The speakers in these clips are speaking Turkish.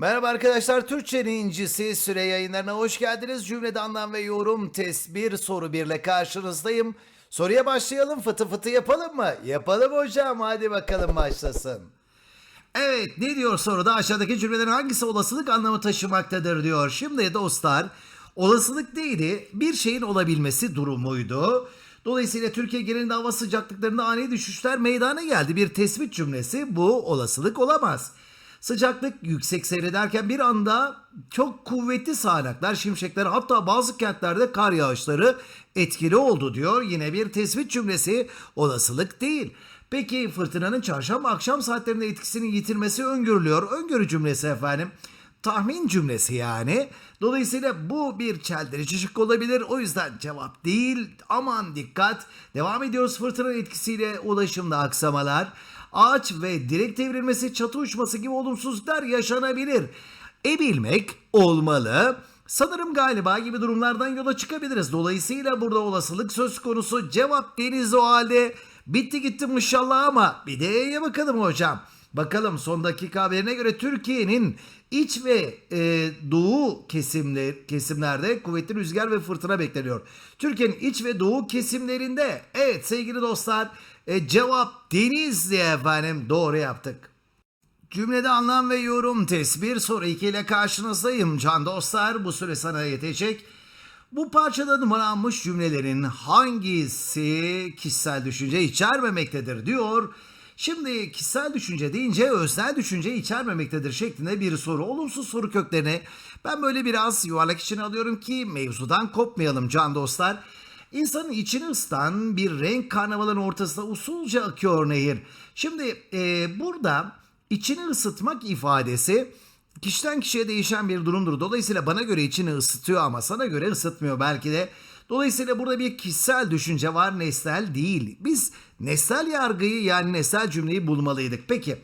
Merhaba arkadaşlar, Türkçenin incisi süre yayınlarına hoş geldiniz. Cümlede anlam ve yorum test soru birle karşınızdayım. Soruya başlayalım, fıtı fıtı yapalım mı? Yapalım hocam, hadi bakalım başlasın. Evet, ne diyor soruda? Aşağıdaki cümlelerin hangisi olasılık anlamı taşımaktadır diyor. Şimdi dostlar, olasılık neydi? Bir şeyin olabilmesi durumuydu. Dolayısıyla Türkiye genelinde hava sıcaklıklarında ani düşüşler meydana geldi. Bir tespit cümlesi bu olasılık olamaz. Sıcaklık yüksek seyrederken bir anda çok kuvvetli sağanaklar, şimşekler hatta bazı kentlerde kar yağışları etkili oldu diyor. Yine bir tespit cümlesi olasılık değil. Peki fırtınanın çarşamba akşam saatlerinde etkisini yitirmesi öngörülüyor. Öngörü cümlesi efendim. Tahmin cümlesi yani. Dolayısıyla bu bir çeldirici şık olabilir. O yüzden cevap değil. Aman dikkat. Devam ediyoruz fırtınanın etkisiyle ulaşımda aksamalar. Ağaç ve direk devrilmesi, çatı uçması gibi olumsuzluklar yaşanabilir. E bilmek olmalı. Sanırım galiba gibi durumlardan yola çıkabiliriz. Dolayısıyla burada olasılık söz konusu. Cevap deniz o halde. Bitti gitti inşallah ama bir de E'ye bakalım hocam. Bakalım son dakika haberine göre Türkiye'nin iç ve e, doğu kesimler, kesimlerde kuvvetli rüzgar ve fırtına bekleniyor. Türkiye'nin iç ve doğu kesimlerinde evet sevgili dostlar e, cevap deniz diye efendim doğru yaptık. Cümlede anlam ve yorum test soru 2 ile karşınızdayım can dostlar bu süre sana yetecek. Bu parçada numaranmış cümlelerin hangisi kişisel düşünce içermemektedir diyor. Şimdi kişisel düşünce deyince öznel düşünce içermemektedir şeklinde bir soru. Olumsuz soru köklerini ben böyle biraz yuvarlak içine alıyorum ki mevzudan kopmayalım can dostlar. İnsanın içini ısıtan bir renk karnavalın ortasında usulca akıyor nehir. Şimdi e, burada içini ısıtmak ifadesi kişiden kişiye değişen bir durumdur. Dolayısıyla bana göre içini ısıtıyor ama sana göre ısıtmıyor belki de. Dolayısıyla burada bir kişisel düşünce var, nesnel değil. Biz nesnel yargıyı yani nesnel cümleyi bulmalıydık. Peki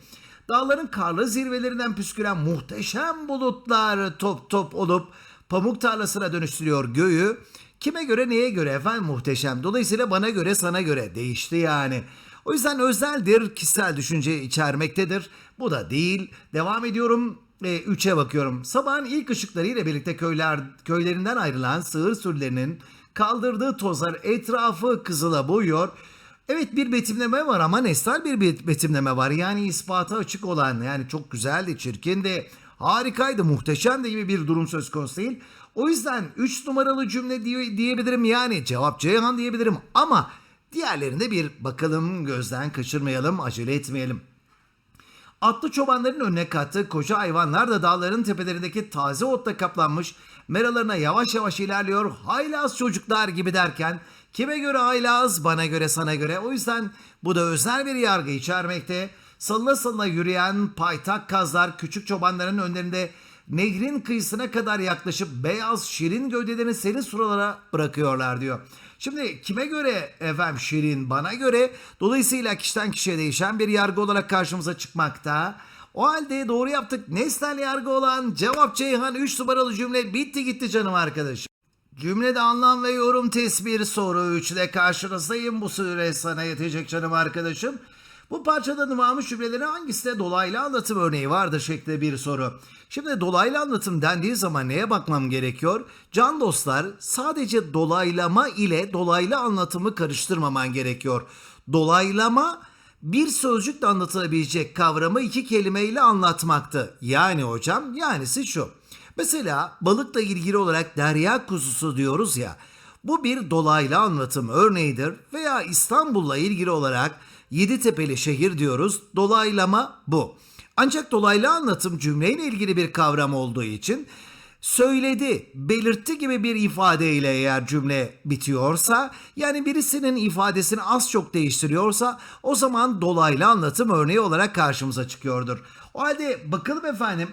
dağların karlı zirvelerinden püsküren muhteşem bulutlar top top olup pamuk tarlasına dönüştürüyor göğü. Kime göre neye göre efendim muhteşem. Dolayısıyla bana göre sana göre değişti yani. O yüzden özeldir, kişisel düşünce içermektedir. Bu da değil. Devam ediyorum. 3'e bakıyorum. Sabahın ilk ışıkları ile birlikte köyler köylerinden ayrılan sığır sürülerinin kaldırdığı tozlar etrafı kızıla boyuyor. Evet bir betimleme var ama nesnel bir bet- betimleme var. Yani ispata açık olan yani çok güzeldi, çirkindi, harikaydı, muhteşemdi gibi bir durum söz konusu değil. O yüzden 3 numaralı cümle diye, diyebilirim yani cevap Ceyhan diyebilirim ama diğerlerinde bir bakalım gözden kaçırmayalım, acele etmeyelim. Atlı çobanların önüne kattığı koca hayvanlar da dağların tepelerindeki taze otla kaplanmış meralarına yavaş yavaş ilerliyor. Haylaz çocuklar gibi derken kime göre haylaz bana göre sana göre o yüzden bu da özel bir yargı içermekte. Salına salına yürüyen paytak kazlar küçük çobanların önlerinde nehrin kıyısına kadar yaklaşıp beyaz şirin gövdelerini serin suralara bırakıyorlar diyor. Şimdi kime göre efendim şirin bana göre dolayısıyla kişiden kişiye değişen bir yargı olarak karşımıza çıkmakta. O halde doğru yaptık. Nesnel yargı olan cevap Ceyhan 3 numaralı cümle bitti gitti canım arkadaşım. Cümlede anlam ve yorum tespir soru 3'de karşınızdayım. Bu süre sana yetecek canım arkadaşım. Bu parçada numarmış cümlelerin hangisinde dolaylı anlatım örneği vardır şeklinde bir soru. Şimdi dolaylı anlatım dendiği zaman neye bakmam gerekiyor? Can dostlar sadece dolaylama ile dolaylı anlatımı karıştırmaman gerekiyor. Dolaylama bir sözcükle anlatılabilecek kavramı iki kelimeyle anlatmaktı. Yani hocam yanisi şu. Mesela balıkla ilgili olarak derya kuzusu diyoruz ya. Bu bir dolaylı anlatım örneğidir veya İstanbul'la ilgili olarak Yeditepe'li şehir diyoruz. Dolaylama bu. Ancak dolaylı anlatım cümleyle ilgili bir kavram olduğu için söyledi, belirtti gibi bir ifadeyle eğer cümle bitiyorsa, yani birisinin ifadesini az çok değiştiriyorsa o zaman dolaylı anlatım örneği olarak karşımıza çıkıyordur. O halde bakalım efendim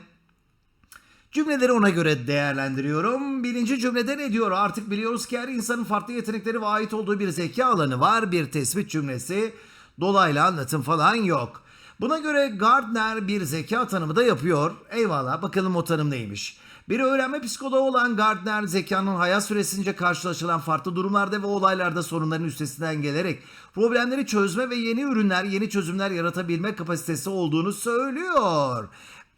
Cümleleri ona göre değerlendiriyorum. Birinci cümlede ne diyor? Artık biliyoruz ki her insanın farklı yetenekleri ve ait olduğu bir zeka alanı var. Bir tespit cümlesi. Dolaylı anlatım falan yok. Buna göre Gardner bir zeka tanımı da yapıyor. Eyvallah bakalım o tanım neymiş. Bir öğrenme psikoloğu olan Gardner zekanın hayat süresince karşılaşılan farklı durumlarda ve olaylarda sorunların üstesinden gelerek problemleri çözme ve yeni ürünler, yeni çözümler yaratabilme kapasitesi olduğunu söylüyor.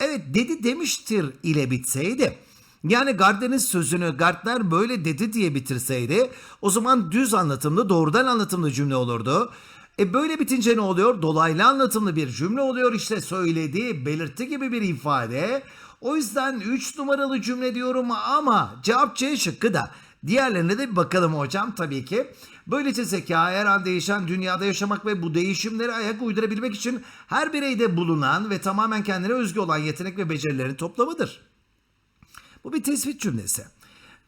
Evet dedi demiştir ile bitseydi. Yani Gardner'in sözünü Gardner böyle dedi diye bitirseydi o zaman düz anlatımlı doğrudan anlatımlı cümle olurdu. E böyle bitince ne oluyor? Dolaylı anlatımlı bir cümle oluyor işte söyledi, belirtti gibi bir ifade. O yüzden 3 numaralı cümle diyorum ama cevap C şıkkı da. Diğerlerine de bir bakalım hocam tabii ki. Böylece zeka her an değişen dünyada yaşamak ve bu değişimlere ayak uydurabilmek için her bireyde bulunan ve tamamen kendine özgü olan yetenek ve becerilerin toplamıdır. Bu bir tespit cümlesi.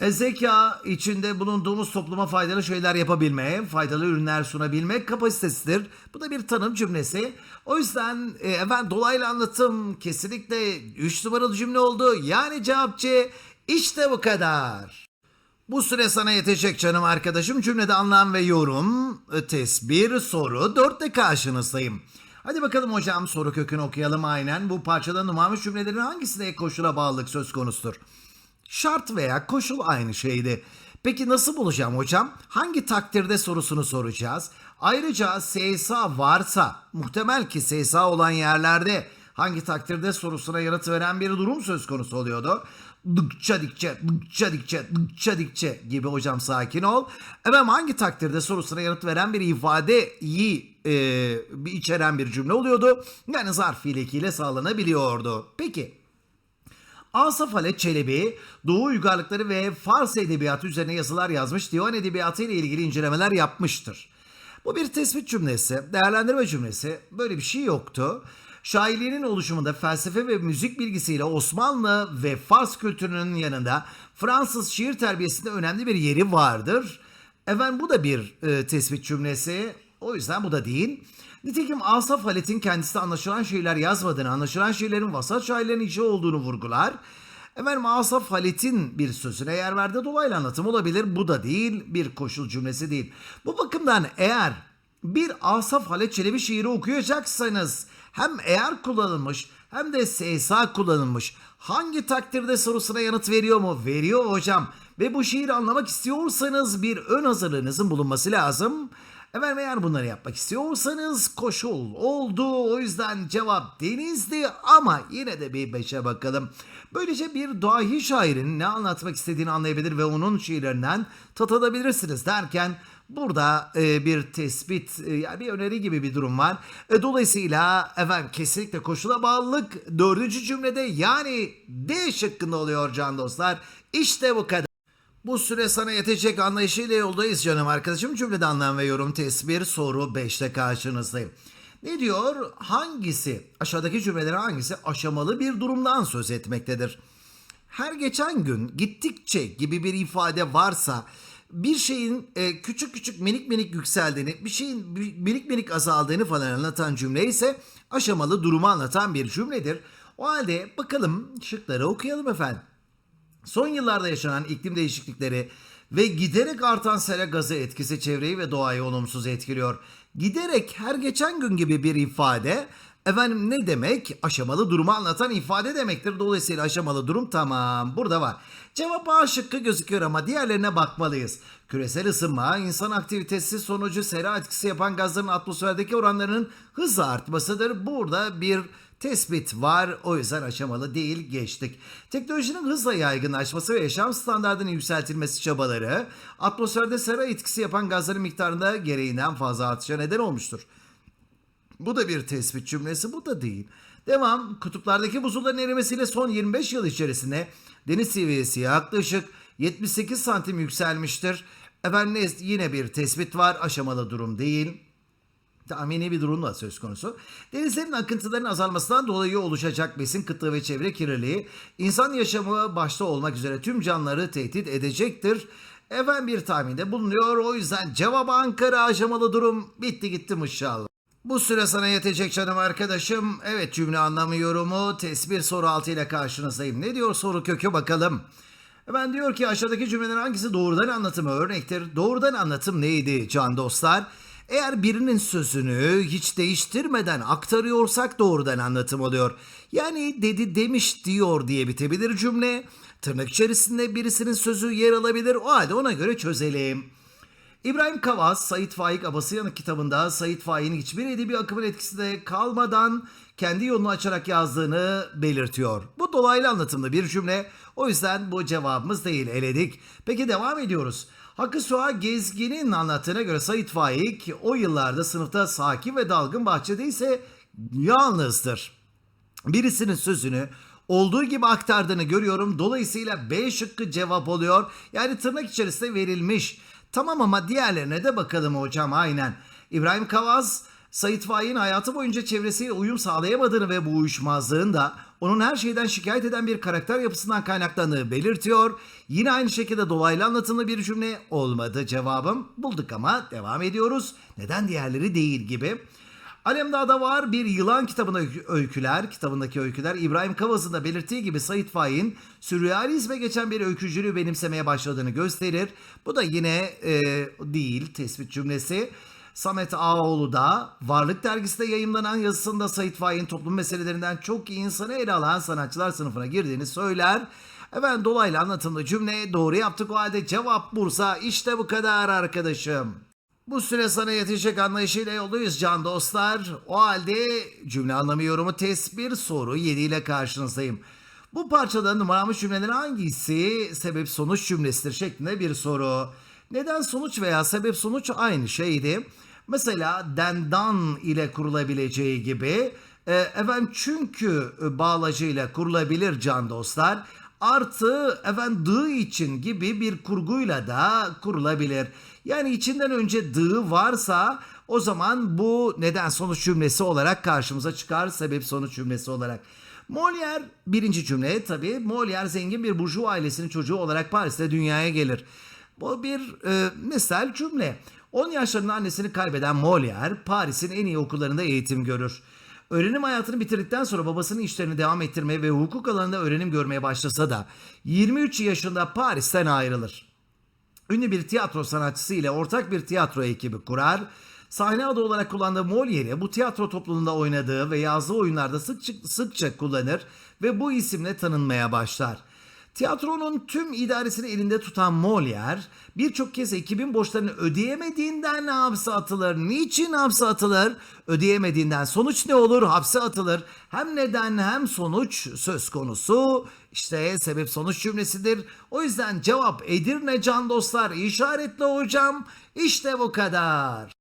E, zeka içinde bulunduğumuz topluma faydalı şeyler yapabilme, faydalı ürünler sunabilmek kapasitesidir. Bu da bir tanım cümlesi. O yüzden e, efendim dolaylı anlatım kesinlikle 3 numaralı cümle oldu. Yani cevap C işte bu kadar. Bu süre sana yetecek canım arkadaşım. Cümlede anlam ve yorum, e, tesbir, soru, dörtte karşınızdayım. Hadi bakalım hocam soru kökünü okuyalım aynen. Bu parçada numarmış cümlelerin hangisinde ek koşula bağlılık söz konusudur? Şart veya koşul aynı şeydi. Peki nasıl bulacağım hocam? Hangi takdirde sorusunu soracağız. Ayrıca SSA varsa, muhtemel ki SSA olan yerlerde hangi takdirde sorusuna yanıt veren bir durum söz konusu oluyordu. Dıkça dikçe, dıkça dikçe, dıkça dikçe gibi hocam sakin ol. Efendim hangi takdirde sorusuna yanıt veren bir ifadeyi e, içeren bir cümle oluyordu. Yani zarf fiiliyle sağlanabiliyordu. Peki Asaf Halet Çelebi, Doğu uygarlıkları ve Fars edebiyatı üzerine yazılar yazmış, divan edebiyatı ile ilgili incelemeler yapmıştır. Bu bir tespit cümlesi, değerlendirme cümlesi. Böyle bir şey yoktu. Şairliğinin oluşumunda felsefe ve müzik bilgisiyle Osmanlı ve Fars kültürünün yanında Fransız şiir terbiyesinde önemli bir yeri vardır. Efendim bu da bir e, tespit cümlesi. O yüzden bu da değil. Nitekim Asaf Halit'in kendisi anlaşılan şeyler yazmadığını, anlaşılan şeylerin vasat şairlerin işi olduğunu vurgular. Efendim Asaf Halit'in bir sözüne yer verdi dolaylı anlatım olabilir. Bu da değil, bir koşul cümlesi değil. Bu bakımdan eğer bir Asaf Halit Çelebi şiiri okuyacaksanız hem eğer kullanılmış hem de SSA kullanılmış. Hangi takdirde sorusuna yanıt veriyor mu? Veriyor hocam. Ve bu şiiri anlamak istiyorsanız bir ön hazırlığınızın bulunması lazım. Efendim eğer bunları yapmak istiyorsanız koşul oldu. O yüzden cevap denizdi ama yine de bir beşe bakalım. Böylece bir dahi şairin ne anlatmak istediğini anlayabilir ve onun şiirlerinden tat alabilirsiniz derken Burada e, bir tespit, e, yani bir öneri gibi bir durum var. E, dolayısıyla efendim kesinlikle koşula bağlılık dördüncü cümlede yani D şıkkında oluyor can dostlar. İşte bu kadar. Bu süre sana yetecek anlayışıyla yoldayız canım arkadaşım. Cümlede anlam ve yorum tesbir soru 5'te karşınızdayım. Ne diyor? Hangisi, aşağıdaki cümlelerin hangisi aşamalı bir durumdan söz etmektedir? Her geçen gün gittikçe gibi bir ifade varsa bir şeyin e, küçük küçük minik minik yükseldiğini, bir şeyin minik minik azaldığını falan anlatan cümle ise aşamalı durumu anlatan bir cümledir. O halde bakalım şıkları okuyalım efendim. Son yıllarda yaşanan iklim değişiklikleri ve giderek artan sera gazı etkisi çevreyi ve doğayı olumsuz etkiliyor. Giderek her geçen gün gibi bir ifade efendim ne demek? Aşamalı durumu anlatan ifade demektir. Dolayısıyla aşamalı durum tamam burada var. Cevap A şıkkı gözüküyor ama diğerlerine bakmalıyız. Küresel ısınma, insan aktivitesi sonucu sera etkisi yapan gazların atmosferdeki oranlarının hızla artmasıdır. Burada bir tespit var. O yüzden aşamalı değil geçtik. Teknolojinin hızla yaygınlaşması ve yaşam standartının yükseltilmesi çabaları atmosferde sera etkisi yapan gazların miktarında gereğinden fazla artışa neden olmuştur. Bu da bir tespit cümlesi bu da değil. Devam. Kutuplardaki buzulların erimesiyle son 25 yıl içerisinde deniz seviyesi yaklaşık 78 santim yükselmiştir. Efendim yine bir tespit var. Aşamalı durum değil tahmini bir durum da söz konusu. Denizlerin akıntıların azalmasından dolayı oluşacak besin kıtlığı ve çevre kirliliği insan yaşamı başta olmak üzere tüm canlıları tehdit edecektir. Efendim bir tahminde bulunuyor. O yüzden cevap Ankara aşamalı durum bitti gitti inşallah. Bu süre sana yetecek canım arkadaşım. Evet cümle anlamı yorumu tesbir soru altı ile karşınızdayım. Ne diyor soru kökü bakalım. Ben diyor ki aşağıdaki cümlelerin hangisi doğrudan anlatımı örnektir? Doğrudan anlatım neydi can dostlar? Eğer birinin sözünü hiç değiştirmeden aktarıyorsak doğrudan anlatım oluyor. Yani dedi demiş diyor diye bitebilir cümle. Tırnak içerisinde birisinin sözü yer alabilir. O halde ona göre çözelim. İbrahim Kavaz, Sait Faik Abasıyanık kitabında Sait Faik'in hiçbir edebi akımın etkisinde kalmadan kendi yolunu açarak yazdığını belirtiyor. Bu dolaylı anlatımlı bir cümle. O yüzden bu cevabımız değil eledik. Peki devam ediyoruz. Hakkı Suha Gezgin'in anlattığına göre Sait Faik o yıllarda sınıfta sakin ve dalgın bahçede ise yalnızdır. Birisinin sözünü olduğu gibi aktardığını görüyorum. Dolayısıyla B şıkkı cevap oluyor. Yani tırnak içerisinde verilmiş. Tamam ama diğerlerine de bakalım hocam aynen. İbrahim Kavaz, Sait Faik'in hayatı boyunca çevresiyle uyum sağlayamadığını ve bu uyuşmazlığın da onun her şeyden şikayet eden bir karakter yapısından kaynaklandığını belirtiyor. Yine aynı şekilde dolaylı anlatımlı bir cümle olmadı cevabım. Bulduk ama devam ediyoruz. Neden diğerleri değil gibi. Alemdağ'da var bir yılan kitabında öyküler, kitabındaki öyküler İbrahim Kavaz'ın da belirttiği gibi Sait Faik'in sürrealizme geçen bir öykücülüğü benimsemeye başladığını gösterir. Bu da yine e, değil tespit cümlesi. Samet Ağoğlu da Varlık dergisinde yayımlanan yazısında Sait Faik'in toplum meselelerinden çok iyi insanı ele alan sanatçılar sınıfına girdiğini söyler. Efendim dolaylı anlatımlı cümle doğru yaptık o halde cevap Bursa işte bu kadar arkadaşım. Bu süre sana yetecek anlayışıyla yoldayız can dostlar. O halde cümle anlamı yorumu test bir soru 7 ile karşınızdayım. Bu parçada numaramış cümlelerin hangisi sebep sonuç cümlesidir şeklinde bir soru. Neden sonuç veya sebep sonuç aynı şeydi? Mesela dendan ile kurulabileceği gibi e, efendim çünkü bağlacıyla kurulabilir can dostlar. Artı efendim dığı için gibi bir kurguyla da kurulabilir. Yani içinden önce dığı varsa o zaman bu neden sonuç cümlesi olarak karşımıza çıkar sebep sonuç cümlesi olarak. Molière birinci cümle tabii Molière zengin bir burjuva ailesinin çocuğu olarak Paris'te dünyaya gelir. Bu bir e, misal cümle. 10 yaşlarında annesini kaybeden Molière Paris'in en iyi okullarında eğitim görür. Öğrenim hayatını bitirdikten sonra babasının işlerini devam ettirmeye ve hukuk alanında öğrenim görmeye başlasa da 23 yaşında Paris'ten ayrılır. Ünlü bir tiyatro sanatçısı ile ortak bir tiyatro ekibi kurar. Sahne adı olarak kullandığı Molière'i bu tiyatro topluluğunda oynadığı ve yazdığı oyunlarda sıkça, sıkça kullanır ve bu isimle tanınmaya başlar. Tiyatronun tüm idaresini elinde tutan Molière birçok kez ekibin borçlarını ödeyemediğinden hapse atılır. Niçin hapse atılır? Ödeyemediğinden sonuç ne olur? Hapse atılır. Hem neden hem sonuç söz konusu. İşte sebep sonuç cümlesidir. O yüzden cevap Edirne can dostlar işaretli hocam. İşte bu kadar.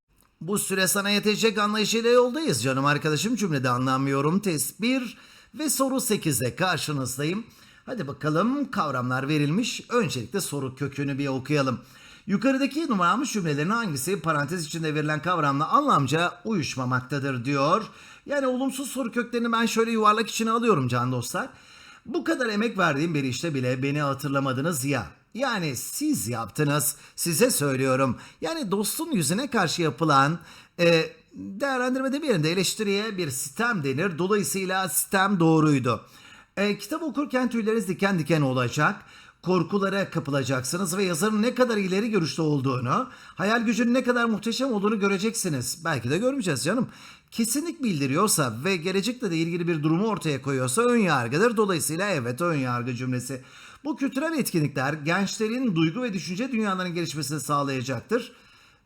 Bu süre sana yetecek anlayışıyla yoldayız canım arkadaşım cümlede anlamıyorum. Test 1 ve soru 8'de karşınızdayım. Hadi bakalım kavramlar verilmiş. Öncelikle soru kökünü bir okuyalım. Yukarıdaki numaramış cümlelerin hangisi parantez içinde verilen kavramla anlamca uyuşmamaktadır diyor. Yani olumsuz soru köklerini ben şöyle yuvarlak içine alıyorum can dostlar. Bu kadar emek verdiğim bir işte bile beni hatırlamadınız ya. Yani siz yaptınız. Size söylüyorum. Yani dostun yüzüne karşı yapılan e, değerlendirmede bir yerinde eleştiriye bir sistem denir. Dolayısıyla sistem doğruydu. E, kitap okurken tüyleriniz diken diken olacak. Korkulara kapılacaksınız ve yazarın ne kadar ileri görüşlü olduğunu, hayal gücünün ne kadar muhteşem olduğunu göreceksiniz. Belki de görmeyeceğiz canım. Kesinlik bildiriyorsa ve gelecekle de ilgili bir durumu ortaya koyuyorsa ön yargıdır. Dolayısıyla evet ön yargı cümlesi. Bu kültürel etkinlikler gençlerin duygu ve düşünce dünyalarının gelişmesini sağlayacaktır.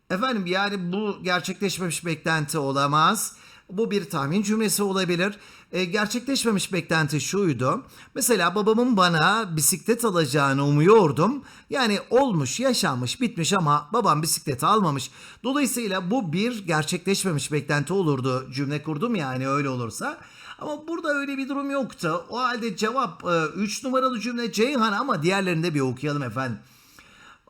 Efendim yani bu gerçekleşmemiş beklenti olamaz. Bu bir tahmin cümlesi olabilir. E, gerçekleşmemiş beklenti şuydu. Mesela babamın bana bisiklet alacağını umuyordum. Yani olmuş, yaşanmış, bitmiş ama babam bisiklet almamış. Dolayısıyla bu bir gerçekleşmemiş beklenti olurdu. Cümle kurdum yani öyle olursa. Ama burada öyle bir durum yoktu. O halde cevap 3 numaralı cümle Ceyhan ama diğerlerini de bir okuyalım efendim.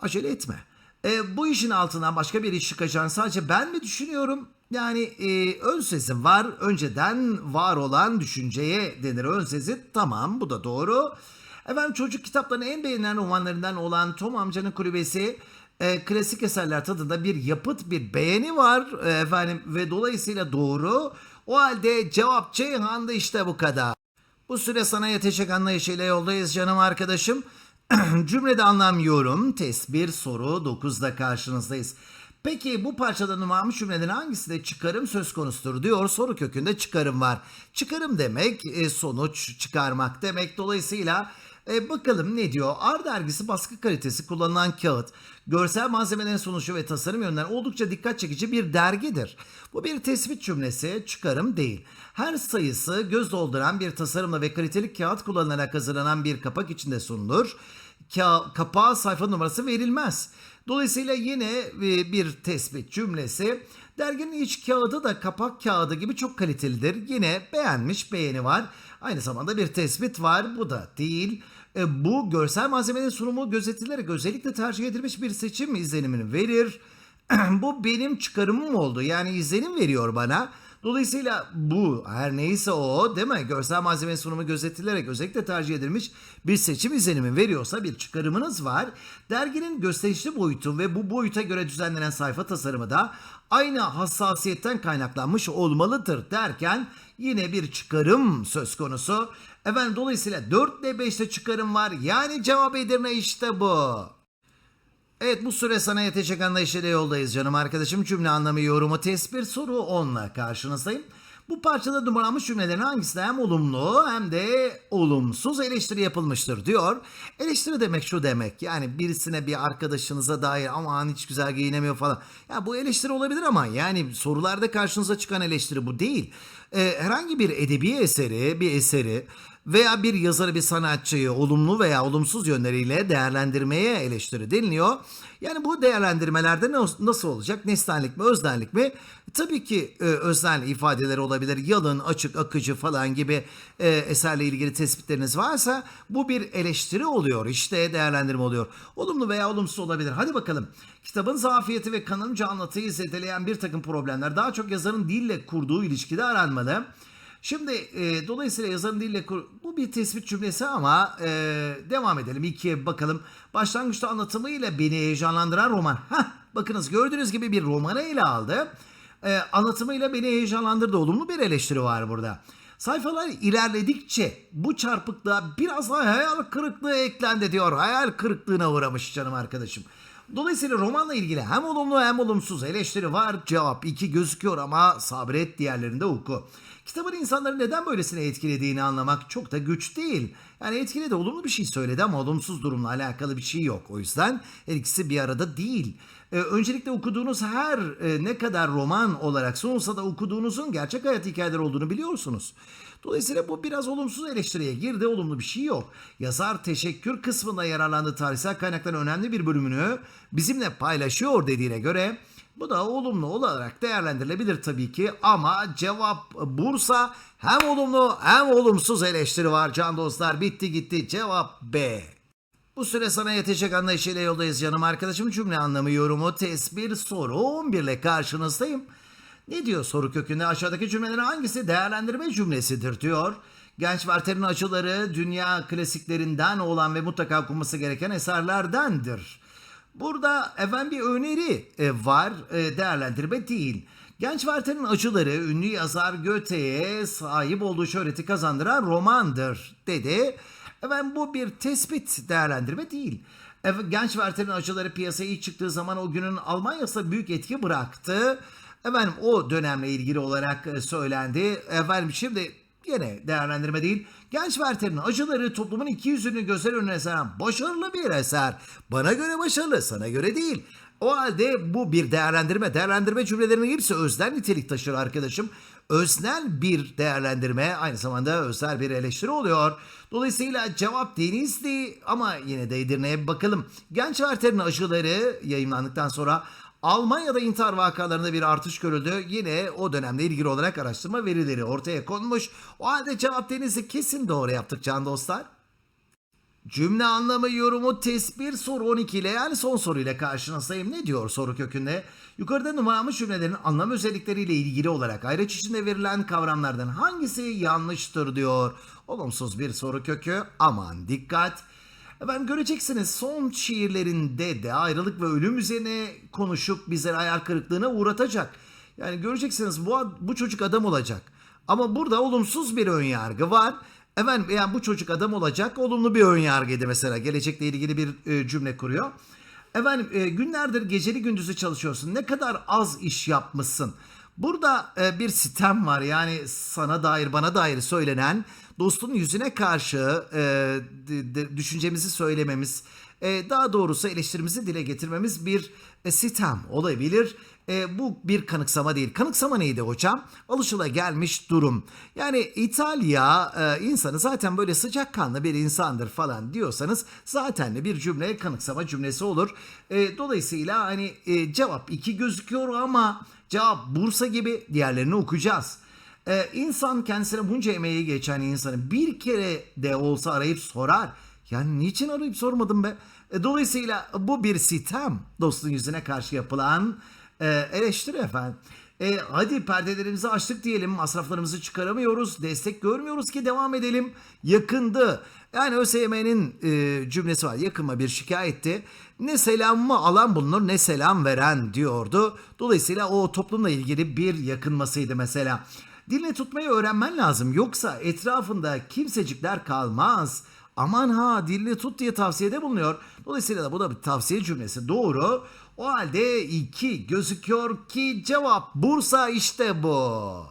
Acele etme. E, bu işin altından başka bir iş çıkacağını sadece ben mi düşünüyorum? Yani e, ön sezim var. Önceden var olan düşünceye denir ön sezi. Tamam bu da doğru. Efendim çocuk kitaplarının en beğenilen romanlarından olan Tom Amcanın Kulübesi e, klasik eserler tadında bir yapıt bir beğeni var e, efendim ve dolayısıyla doğru. O halde cevap Ceyhan'da işte bu kadar. Bu süre sana yetecek anlayışıyla yoldayız canım arkadaşım. Cümlede anlamıyorum. Test 1 soru 9'da karşınızdayız. Peki bu parçada numaramış cümlelerin hangisinde çıkarım söz konusudur diyor. Soru kökünde çıkarım var. Çıkarım demek e, sonuç çıkarmak demek. Dolayısıyla E, bakalım ne diyor? Ar dergisi baskı kalitesi kullanılan kağıt, görsel malzemelerin sunuşu ve tasarım yönünden oldukça dikkat çekici bir dergidir. Bu bir tespit cümlesi, çıkarım değil. Her sayısı göz dolduran bir tasarımla ve kaliteli kağıt kullanılarak hazırlanan bir kapak içinde sunulur. Ka- kapağa sayfa numarası verilmez. Dolayısıyla yine e, bir tespit cümlesi. Derginin iç kağıdı da kapak kağıdı gibi çok kalitelidir. Yine beğenmiş beğeni var. Aynı zamanda bir tespit var. Bu da değil. E, bu görsel malzemenin sunumu gözetilerek özellikle tercih edilmiş bir seçim izlenimini verir. bu benim çıkarımım oldu. Yani izlenim veriyor bana. Dolayısıyla bu her neyse o değil mi? Görsel malzeme sunumu gözetilerek özellikle tercih edilmiş bir seçim izlenimi veriyorsa bir çıkarımınız var. Derginin gösterişli boyutu ve bu boyuta göre düzenlenen sayfa tasarımı da aynı hassasiyetten kaynaklanmış olmalıdır derken yine bir çıkarım söz konusu. Efendim dolayısıyla 4 ile 5'te çıkarım var. Yani cevap Edirne işte bu. Evet bu süre sana yetecek anlayışıyla yoldayız canım arkadaşım. Cümle anlamı yorumu test bir soru 10'la karşınızdayım. Bu parçada numaralanmış cümlelerin hangisinde hem olumlu hem de olumsuz eleştiri yapılmıştır diyor. Eleştiri demek şu demek yani birisine bir arkadaşınıza dair aman hiç güzel giyinemiyor falan. Ya bu eleştiri olabilir ama yani sorularda karşınıza çıkan eleştiri bu değil. Ee, herhangi bir edebi eseri, bir eseri veya bir yazarı bir sanatçıyı olumlu veya olumsuz yönleriyle değerlendirmeye eleştiri deniliyor. Yani bu değerlendirmelerde nas- nasıl olacak? Nesnellik mi, öznellik mi? Tabii ki e, öznel ifadeler olabilir. Yalın, açık, akıcı falan gibi e, eserle ilgili tespitleriniz varsa bu bir eleştiri oluyor. İşte değerlendirme oluyor. Olumlu veya olumsuz olabilir. Hadi bakalım. Kitabın zafiyeti ve kanımca anlatıyı zedeleyen bir takım problemler daha çok yazarın dille kurduğu ilişkide aranmalı. Şimdi e, dolayısıyla yazarın dille kur... Bu bir tespit cümlesi ama e, devam edelim. İkiye bakalım. Başlangıçta anlatımıyla beni heyecanlandıran roman. Hah, bakınız gördüğünüz gibi bir romanı ele aldı. E, anlatımıyla beni heyecanlandırdı. Olumlu bir eleştiri var burada. Sayfalar ilerledikçe bu çarpıklığa biraz daha hayal kırıklığı eklendi diyor. Hayal kırıklığına uğramış canım arkadaşım. Dolayısıyla romanla ilgili hem olumlu hem olumsuz eleştiri var. Cevap 2 gözüküyor ama sabret diğerlerinde oku. Kitabın insanları neden böylesine etkilediğini anlamak çok da güç değil. Yani etkiledi olumlu bir şey söyledi ama olumsuz durumla alakalı bir şey yok. O yüzden her ikisi bir arada değil. Ee, öncelikle okuduğunuz her e, ne kadar roman olarak sunulsa da okuduğunuzun gerçek hayat hikayeler olduğunu biliyorsunuz. Dolayısıyla bu biraz olumsuz eleştiriye girdi. Olumlu bir şey yok. Yazar teşekkür kısmında yararlandığı tarihsel kaynakların önemli bir bölümünü bizimle paylaşıyor dediğine göre bu da olumlu olarak değerlendirilebilir tabii ki ama cevap Bursa hem olumlu hem olumsuz eleştiri var can dostlar. Bitti gitti cevap B. Bu süre sana yetecek anlayışıyla yoldayız canım arkadaşım. Cümle anlamı yorumu test bir soru 11 ile karşınızdayım. Ne diyor soru kökünde aşağıdaki cümlelerin hangisi değerlendirme cümlesidir diyor. Genç Werther'in açıları dünya klasiklerinden olan ve mutlaka okunması gereken eserlerdendir. Burada efendim bir öneri e, var, e, değerlendirme değil. Genç Werther'in acıları ünlü yazar Goethe'ye sahip olduğu şöhreti kazandıran romandır dedi. Efendim bu bir tespit değerlendirme değil. Genç Werther'in acıları piyasaya ilk çıktığı zaman o günün Almanya'sında büyük etki bıraktı. Efendim o dönemle ilgili olarak e, söylendi. Efendim şimdi Yine değerlendirme değil. Genç Werther'in acıları toplumun iki yüzünü gözler önüne seren başarılı bir eser. Bana göre başarılı, sana göre değil. O halde bu bir değerlendirme. Değerlendirme cümlelerinin hepsi öznel nitelik taşır arkadaşım. Öznel bir değerlendirme aynı zamanda özel bir eleştiri oluyor. Dolayısıyla cevap denizdi ama yine de Edirne'ye bakalım. Genç Werther'in acıları yayınlandıktan sonra Almanya'da intihar vakalarında bir artış görüldü. Yine o dönemle ilgili olarak araştırma verileri ortaya konmuş. O halde cevap denizi kesin doğru yaptık can dostlar. Cümle anlamı yorumu test 1 soru 12 ile yani son soruyla karşınızdayım. Ne diyor soru kökünde? Yukarıda numaralanmış cümlelerin anlam özellikleriyle ilgili olarak ayraç içinde verilen kavramlardan hangisi yanlıştır diyor. Olumsuz bir soru kökü. Aman dikkat. Efendim göreceksiniz son şiirlerinde de ayrılık ve ölüm üzerine konuşup bizleri hayal kırıklığına uğratacak. Yani göreceksiniz bu, bu çocuk adam olacak. Ama burada olumsuz bir ön yargı var. Efendim yani bu çocuk adam olacak olumlu bir ön yargıydı mesela. Gelecekle ilgili bir e, cümle kuruyor. Efendim e, günlerdir geceli gündüzü çalışıyorsun. Ne kadar az iş yapmışsın. Burada e, bir sitem var yani sana dair bana dair söylenen dostun yüzüne karşı e, de- de- düşüncemizi söylememiz e, daha doğrusu eleştirimizi dile getirmemiz bir e, sitem olabilir. E, bu bir kanıksama değil. Kanıksama neydi hocam? Alışılagelmiş durum. Yani İtalya e, insanı zaten böyle sıcakkanlı bir insandır falan diyorsanız zaten bir cümle kanıksama cümlesi olur. E, dolayısıyla hani e, cevap iki gözüküyor ama cevap Bursa gibi diğerlerini okuyacağız. Ee, insan kendisine bunca emeği geçen insanı bir kere de olsa arayıp sorar. Yani niçin arayıp sormadım be? E, dolayısıyla bu bir sitem dostun yüzüne karşı yapılan e, eleştiri efendim. E, hadi perdelerimizi açtık diyelim masraflarımızı çıkaramıyoruz destek görmüyoruz ki devam edelim yakındı. Yani ÖSYM'nin e, cümlesi var yakınma bir şikayetti. Ne selamımı alan bulunur ne selam veren diyordu. Dolayısıyla o toplumla ilgili bir yakınmasıydı mesela. Dilini tutmayı öğrenmen lazım yoksa etrafında kimsecikler kalmaz. Aman ha dilini tut diye tavsiyede bulunuyor. Dolayısıyla da bu da bir tavsiye cümlesi doğru. O halde iki gözüküyor ki cevap Bursa işte bu.